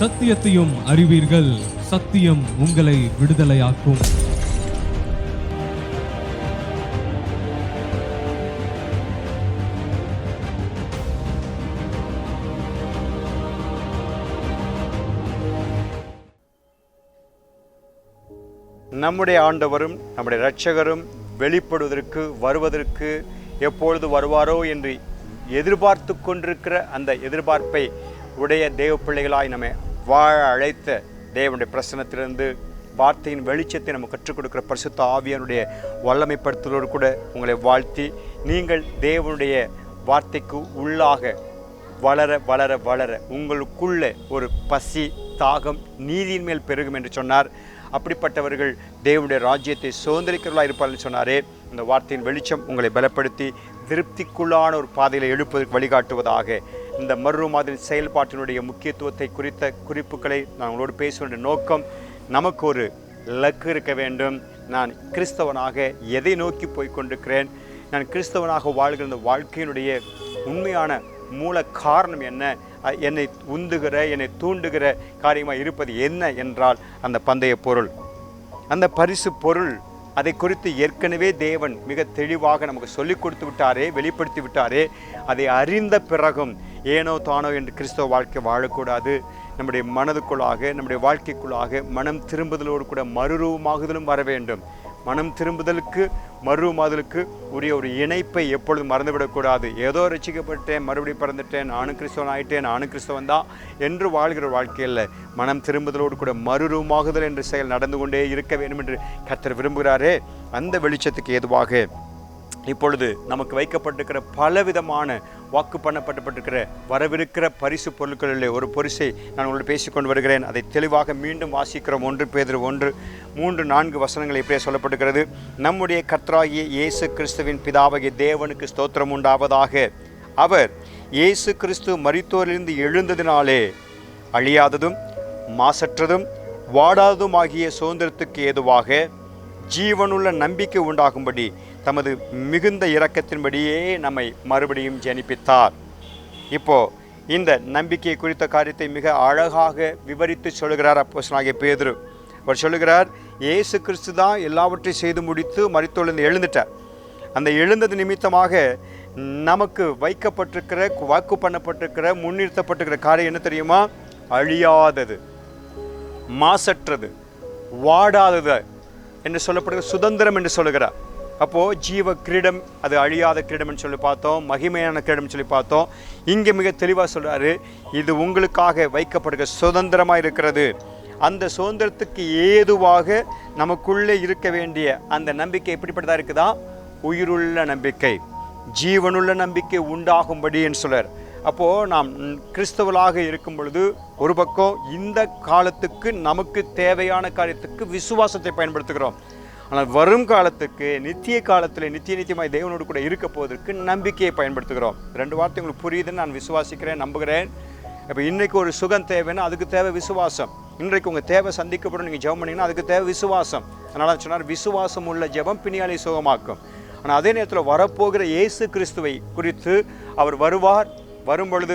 சத்தியத்தையும் அறிவீர்கள். சத்தியம் உங்களை விடுதலையாக்கும். நம்முடைய ஆண்டவரும் நம்முடைய இரட்சகரும் வெளிப்படுவதற்கு வருவதற்கு எப்பொழுது வருவாரோ என்று எதிர்பார்த்து கொண்டிருக்கிற அந்த எதிர்பார்ப்பை உடைய தேவ பிள்ளைகளாய் நம்ம வாழ அழைத்த தேவனுடைய பிரசனத்திலிருந்து வார்த்தையின் வெளிச்சத்தை நம்ம கற்றுக் கொடுக்குற பரிசுத்த ஆவியனுடைய வல்லமைப்படுத்துவதோடு கூட உங்களை வாழ்த்தி நீங்கள் தேவனுடைய வார்த்தைக்கு உள்ளாக வளர வளர வளர உங்களுக்குள்ளே ஒரு பசி தாகம் நீதியின் மேல் பெருகும் என்று சொன்னார். அப்படிப்பட்டவர்கள் தேவனுடைய ராஜ்யத்தை சுதந்திரிக்கிறவர்களாக இருப்பார்கள் சொன்னாரே. இந்த வார்த்தையின் வெளிச்சம் உங்களை பலப்படுத்தி திருப்திக்குள்ளான ஒரு பாதையில் எழுப்பதற்கு வழிகாட்டுவதாக. இந்த மறு மாதிரி செயல்பாட்டினுடைய முக்கியத்துவத்தை குறித்த குறிப்புகளை நான் உங்களோடு பேச வேண்டிய நோக்கம் நமக்கு ஒரு லக்கு இருக்க வேண்டும். நான் கிறிஸ்தவனாக எதை நோக்கி போய்கொண்டிருக்கிறேன் நான் கிறிஸ்தவனாக வாழ்கிற இந்த வாழ்க்கையினுடைய உண்மையான மூல காரணம் என்ன? என்னை உந்துகிற என்னை தூண்டுகிற காரியமாக இருப்பது என்ன என்றால் அந்த பந்தய பொருள். அந்த பரிசு பொருள் அதை குறித்து ஏற்கனவே தேவன் மிக தெளிவாக நமக்கு சொல்லிக் கொடுத்து விட்டாரே வெளிப்படுத்தி விட்டாரே. அதை அறிந்த பிறகும் ஏனோ தானோ என்று கிறிஸ்தவ வாழ்க்கை வாழக்கூடாது. நம்முடைய மனதுக்குள்ளாக நம்முடைய வாழ்க்கைக்குள்ளாக மனம் திரும்புதலோடு கூட மறுரூபமாகுதலும் வர வேண்டும். மனம் திரும்புதலுக்கு மறுரூபமாதலுக்கு உரிய ஒரு இணைப்பை எப்பொழுதும் மறந்துவிடக்கூடாது. ஏதோ ரசிக்கப்பட்டேன் மறுபடியும் பிறந்துட்டேன் நானும் கிறிஸ்தவன் ஆயிட்டேன் நானும் கிறிஸ்தவன் தான் என்று வாழ்கிற வாழ்க்கையில் மனம் திரும்புதலோடு கூட மறுரூமாகுதல் என்ற செயல் நடந்து கொண்டே இருக்க வேண்டும் என்று கத்தர் விரும்புகிறாரே. அந்த வெளிச்சத்துக்கு ஏதுவாக இப்பொழுது நமக்கு வைக்கப்பட்டிருக்கிற பலவிதமான வாக்கு பண்ணப்பட்டிருக்கிற வரவிருக்கிற பரிசு பொருட்களிலே ஒரு பரிசை நான் உங்களோடு பேசிக்கொண்டு வருகிறேன். அதை தெளிவாக மீண்டும் வாசிக்கிறோம். ஒன்று பேதர் ஒன்று மூன்று நான்கு வசனங்கள் இப்படியே சொல்லப்படுகிறது நம்முடைய கர்த்தராகிய இயேசு கிறிஸ்துவின் பிதாவகிய தேவனுக்கு ஸ்தோத்திரம் உண்டாவதாக. அவர் இயேசு கிறிஸ்து மரித்தோரிலிருந்து எழுந்ததினாலே அழியாததும் மாசற்றதும் வாடாததுமாகிய சுதந்திரத்துக்கு ஏதுவாக ஜீவனுள்ள நம்பிக்கை உண்டாகும்படி தமது மிகுந்த இரக்கத்தின்படியே நம்மை மறுபடியும் ஜனிப்பித்தார். இப்போ இந்த நம்பிக்கை குறித்த காரியத்தை மிக அழகாக விவரித்து சொல்கிறார் அப்போசனாகிய பேதுரு. அவர் சொல்லுகிறார் இயேசு கிறிஸ்து தான் எல்லாவற்றையும் செய்து முடித்து மறித்தொழுந்து எழுந்துட்டார். அந்த எழுந்தது நிமித்தமாக நமக்கு வைக்கப்பட்டிருக்கிற வாக்கு பண்ணப்பட்டிருக்கிற முன்னிறுத்தப்பட்டிருக்கிற காரியம் என்ன தெரியுமா? அழியாதது மாசற்றது வாடாதது. என்று சொல்லப்படுகிற சுதந்திரம் என்று சொல்லுகிறார். அப்போது ஜீவ கிரீடம் அது அழியாத கிரீடம்னு சொல்லி பார்த்தோம் மகிமையான கிரீடம்னு சொல்லி பார்த்தோம். இங்கே மிக தெளிவாக சொல்றாரு இது உங்களுக்காக வைக்கப்படுகிற சுதந்திரமாக இருக்கிறது. அந்த சுதந்திரத்துக்கு ஏதுவாக நமக்குள்ளே இருக்க வேண்டிய அந்த நம்பிக்கை எப்படிப்பட்டதாக இருக்குதா? உயிருள்ள நம்பிக்கை. ஜீவனுள்ள நம்பிக்கை உண்டாகும்படி என்று சொல்றார். அப்போது நாம் கிறிஸ்தவளாக இருக்கும் பொழுது ஒரு பக்கம் இந்த காலத்துக்கு நமக்கு தேவையான காரியத்துக்கு விசுவாசத்தை பயன்படுத்துகிறோம். ஆனால் வரும் காலத்துக்கு நித்திய காலத்தில் நித்திய நித்தியமாய் தேவனோடு கூட இருக்க போவதற்கு நம்பிக்கையை பயன்படுத்துகிறோம். ரெண்டு வார்த்தை உங்களுக்கு புரியுதுன்னு நான் விசுவாசிக்கிறேன் நம்புகிறேன். இப்போ இன்றைக்கு ஒரு சுகம் தேவைன்னா அதுக்கு தேவை விசுவாசம். இன்றைக்கு உங்கள் தேவை சந்திக்கப்படும் நீங்கள் ஜெபம் பண்ணீங்கன்னா அதுக்கு தேவை விசுவாசம். அதனால் சொன்னார் விசுவாசம் உள்ள ஜெபம் பிணியாலை சுகமாக்கும். ஆனால் அதே நேரத்தில் வரப்போகிற இயேசு கிறிஸ்துவை குறித்து அவர் வருவார் வரும்பொழுது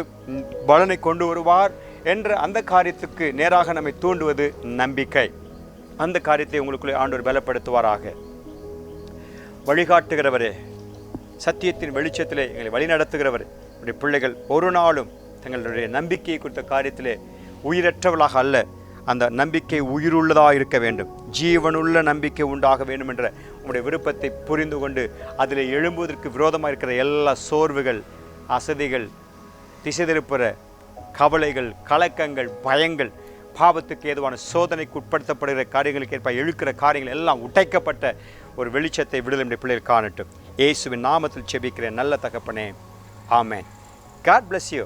பலனை கொண்டு வருவார் என்ற அந்த காரியத்துக்கு நேராக நம்மை தூண்டுவது நம்பிக்கை. அந்த காரியத்தை உங்களுக்குள்ளே ஆண்டவர் பலப்படுத்துவாராக. வழிகாட்டுகிறவரே சத்தியத்தின் வெளிச்சத்திலே எங்களை வழிநடத்துகிறவர் உடைய பிள்ளைகள் ஒரு நாளும் தங்களுடைய நம்பிக்கையை குறித்த காரியத்திலே உயிரற்றவளாக அல்ல அந்த நம்பிக்கை உயிருள்ளதாக இருக்க வேண்டும். ஜீவனுள்ள நம்பிக்கை உண்டாக வேண்டும் என்ற உங்களுடைய விருப்பத்தை புரிந்து கொண்டு அதில் எழும்புவதற்கு விரோதமாக இருக்கிற எல்லா சோர்வுகள் அசதிகள் திசை திருப்புற கவலைகள் கலக்கங்கள் பயங்கள் பாவத்துக்கு ஏதுவான சோதனைக்கு உட்படுத்தப்படுகிற காரியங்களுக்கு ஏற்ப இழுக்கிற காரியங்கள் எல்லாம் உடைக்கப்பட்ட ஒரு வெளிச்சத்தை விடுதலை பிள்ளைகள் காணட்டும். இயேசுவின் நாமத்தில் செபிக்கிறேன். நல்ல தகப்பனே. ஆமேன். God bless you